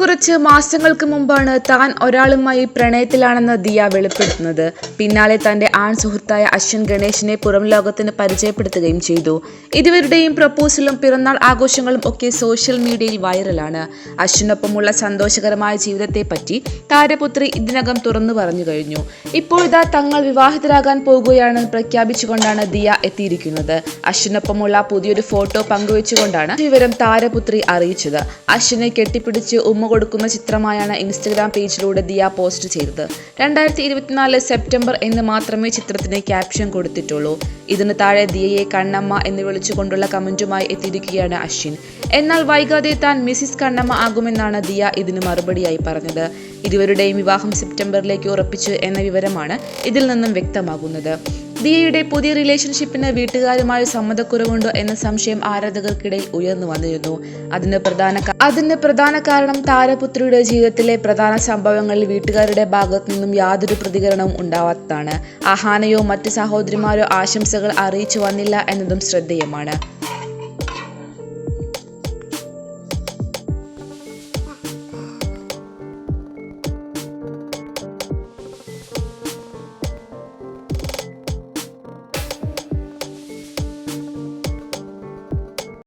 കുറച്ച് മാസങ്ങൾക്ക് മുമ്പാണ് താൻ ഒരാളുമായി പ്രണയത്തിലാണെന്ന് ദിയ വെളിപ്പെടുത്തുന്നത്. പിന്നാലെ തന്റെ ആൺ സുഹൃത്തായ അശ്വൻ ഗണേശിനെ പുറം ലോകത്തിന് പരിചയപ്പെടുത്തുകയും ചെയ്തു. ഇരുവരുടെയും പ്രപ്പോസലും പിറന്നാൾ ആഘോഷങ്ങളും ഒക്കെ സോഷ്യൽ മീഡിയയിൽ വൈറലാണ്. അശ്വിനൊപ്പമുള്ള സന്തോഷകരമായ ജീവിതത്തെപ്പറ്റി താരപുത്രി ഇതിനകം തുറന്നു പറഞ്ഞു കഴിഞ്ഞു. ഇപ്പോഴിതാ തങ്ങൾ വിവാഹിതരാകാൻ പോകുകയാണെന്ന് പ്രഖ്യാപിച്ചുകൊണ്ടാണ് ദിയ എത്തിയിരിക്കുന്നത്. അശ്വിനൊപ്പമുള്ള പുതിയൊരു ഫോട്ടോ പങ്കുവെച്ചുകൊണ്ടാണ് വിവരം താരപുത്രി അറിയിച്ചത്. അശ്വിനെ കെട്ടിപ്പിടിച്ച് ഉമ്മ കൊടുക്കുന്ന ചിത്രമായാണ് ഇൻസ്റ്റഗ്രാം പേജിലൂടെ ദിയ പോസ്റ്റ് ചെയ്തത്. രണ്ടായിരത്തി ഇരുപത്തിനാല് സെപ്റ്റംബർ എന്ന് മാത്രമേ ചിത്രത്തിന് ക്യാപ്ഷൻ കൊടുത്തിട്ടുള്ളൂ. ഇതിന് താഴെ ദിയയെ കണ്ണമ്മ എന്ന് വിളിച്ചുകൊണ്ടുള്ള കമന്റുമായി എത്തിയിരിക്കുകയാണ് അശ്വിൻ. എന്നാൽ വൈകാതെ താൻ മിസിസ് കണ്ണമ്മ ആകുമെന്നാണ് ദിയ ഇതിന് മറുപടിയായി പറഞ്ഞത്. ഇരുവരുടെയും വിവാഹം സെപ്റ്റംബറിലേക്ക് ഉറപ്പിച്ചു എന്ന വിവരമാണ് ഇതിൽ നിന്നും വ്യക്തമാകുന്നത്. ദിയയുടെ പുതിയ റിലേഷൻഷിപ്പിന് വീട്ടുകാരുമായി സമ്മതക്കുറവുണ്ടോ എന്ന സംശയം ആരാധകർക്കിടയിൽ ഉയർന്നു വന്നിരുന്നു. അതിന് പ്രധാന അതിന് പ്രധാന കാരണം താരപുത്രിയുടെ ജീവിതത്തിലെ പ്രധാന സംഭവങ്ങളിൽ വീട്ടുകാരുടെ ഭാഗത്തു നിന്നും യാതൊരു പ്രതികരണവും ഉണ്ടാവാത്തതാണ്. അഹാനയോ മറ്റ് സഹോദരിമാരോ ആശംസകൾ അറിയിച്ചു വന്നില്ല എന്നതും ശ്രദ്ധേയമാണ്.